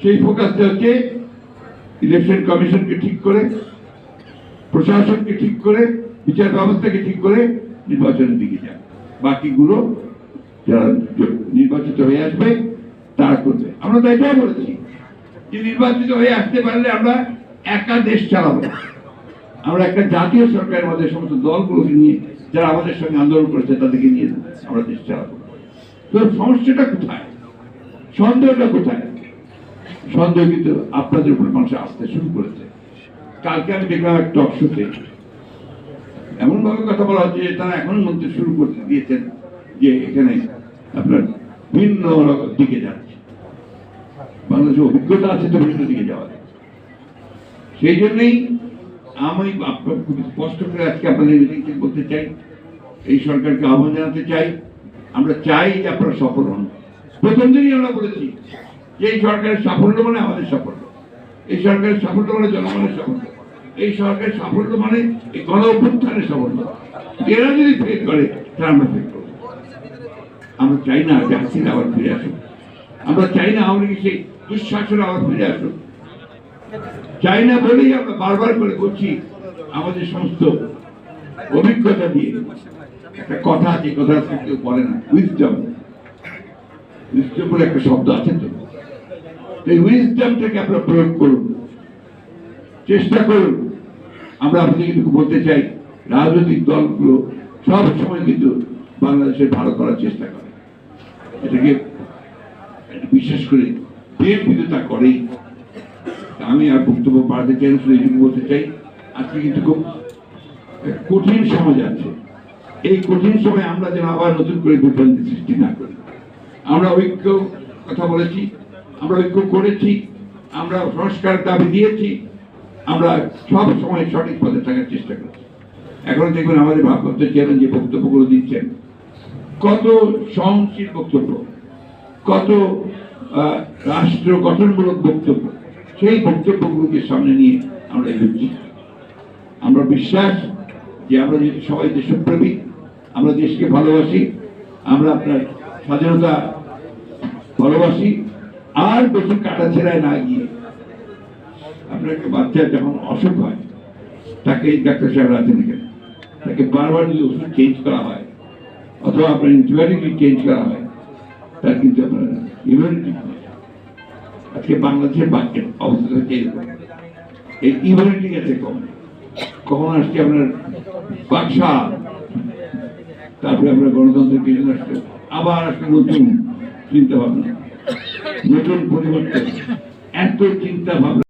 সেই ফোকাসটা হচ্ছে ইলেকশন কমিশনকে ঠিক করে প্রশাসনকে ঠিক করে, বিচার ব্যবস্থাকে ঠিক করে নির্বাচনের দিকে যান বাকিগুলো যারা নির্বাচিত হয়ে আসবে, তারা করবে। আমরা তো এটাই বলেছি যে নির্বাচিত হয়ে আসতে পারলে আমরা একা দেশ চালাবো। আমরা একটা জাতীয় সরকারের মধ্যে সমস্ত দলগুলোকে নিয়ে যারা আমাদের সঙ্গে আন্দোলন করেছে, তাদেরকে নিয়ে আমরা দেশ চালাবো। তো সমস্যাটা কোথায়? সন্দেহটা কোথায়? সন্দেহ কিন্তু আপনাদের উপর মানুষ আসতে শুরু করেছে। কালকে আমি দেখলাম এক টক শোতে এমন ভাবে কথা বলা হচ্ছে যে তারা এখন বলতে শুরু করতে দিয়েছেন যে এখানে আপনার ভিন্ন দিকে যাচ্ছে। বাংলাদেশের অভিজ্ঞতা আছে তো ভিন্ন দিকে যাওয়া সেই জন্যই আমি খুব স্পষ্ট করে আজকে আপনাদের মিটিং থেকে বলতে চাই, এই সরকারকে আহ্বান জানাতে চাই। আমরা চাই যে আপনারা সফল হন। প্রথম দিনই আমরা বলেছি এই সরকারের সাফল্য মানে আমাদের সাফল্য। এই সরকারের সাফল্য মানে জনগণের সাফল্য। এই সরকারের সাফল্য মানে এই গণ অভ্যুত্থানের সাফল্য। এরা যদি ফেল করে, তাহলে আমরা ফেল করব। আমরা চাই না যে হাসিনা আবার ফিরে আসুক। আমরা চাই না আওয়ামী লীগের সেই দুঃশাসন আবার ফিরে আসুক। চাই না বলেই আমরা বারবার করে বলছি, আমাদের সমস্ত অভিজ্ঞতা দিয়ে। একটা কথা আছে কথা কেউ বলে না। উইজডম উইজডম বলে একটা শব্দ আছে তো। এই উইজডমটাকে আপনারা প্রয়োগ করুন। চেষ্টা করুন। আমরা আপনাদের কিন্তু বলতে চাই, রাজনৈতিক দলগুলো সব সময় কিন্তু বাংলাদেশের ভালো করার চেষ্টা করে। এটাকে বিশেষ করে বিএনপি তো তা করেই। আমি আর বক্তব্য বাড়াতে চাই শুধু এইটুকু বলতে চাই, আজকে কিন্তু খুব কঠিন সময় যাচ্ছে। এই কঠিন সময় আমরা যেন আবার নতুন করে বিভ্রান্তি সৃষ্টি না করি। আমরা ঐক্য কথা বলেছি আমরা ঐক্য করেছি, আমরা সংস্কার দাবি দিয়েছি, আমরা সব সময় সঠিক পথে থাকার চেষ্টা করছি। এখন দেখবেন আমাদের ভারপ্রাপ্ত চেয়ারম্যান যে বক্তব্যগুলো দিচ্ছেন, কত সহনশীল বক্তব্য, কত রাষ্ট্র গঠনমূলক বক্তব্য, সেই বক্তব্যগুলোকে সামনে নিয়ে আমরা এগোচ্ছি। আমরা বিশ্বাস যে আমরা যেহেতু সবাই দেশপ্রেমী, আমরা দেশকে ভালোবাসি, আমরা আপনার স্বাধীনতা ভালোবাসি আর বেশি কাটা ছেড়ায় না গিয়ে আপনার একটা বাচ্চা যখন অসুখ হয়, তাকে ডাক্তার সাহেব আছেন এখানে তাকে বারবার যদি ওষুধ চেঞ্জ করা হয়, অথবা আপনার অ্যান্টিবায়োটিক চেঞ্জ করা হয়, তার কিন্তু আপনার ইমিউনিটি আজকে বাংলাদেশের বাচ্চার অবস্থা হচ্ছে এরকম এই ইমিউনিটি গেছে কম। কখন আসছে আপনার বাক্সা তারপরে আমরা গণতন্ত্রের আবার আসলে নতুন চিন্তা ভাবনা নতুন পরিবর্তন। এত চিন্তা ভাবনা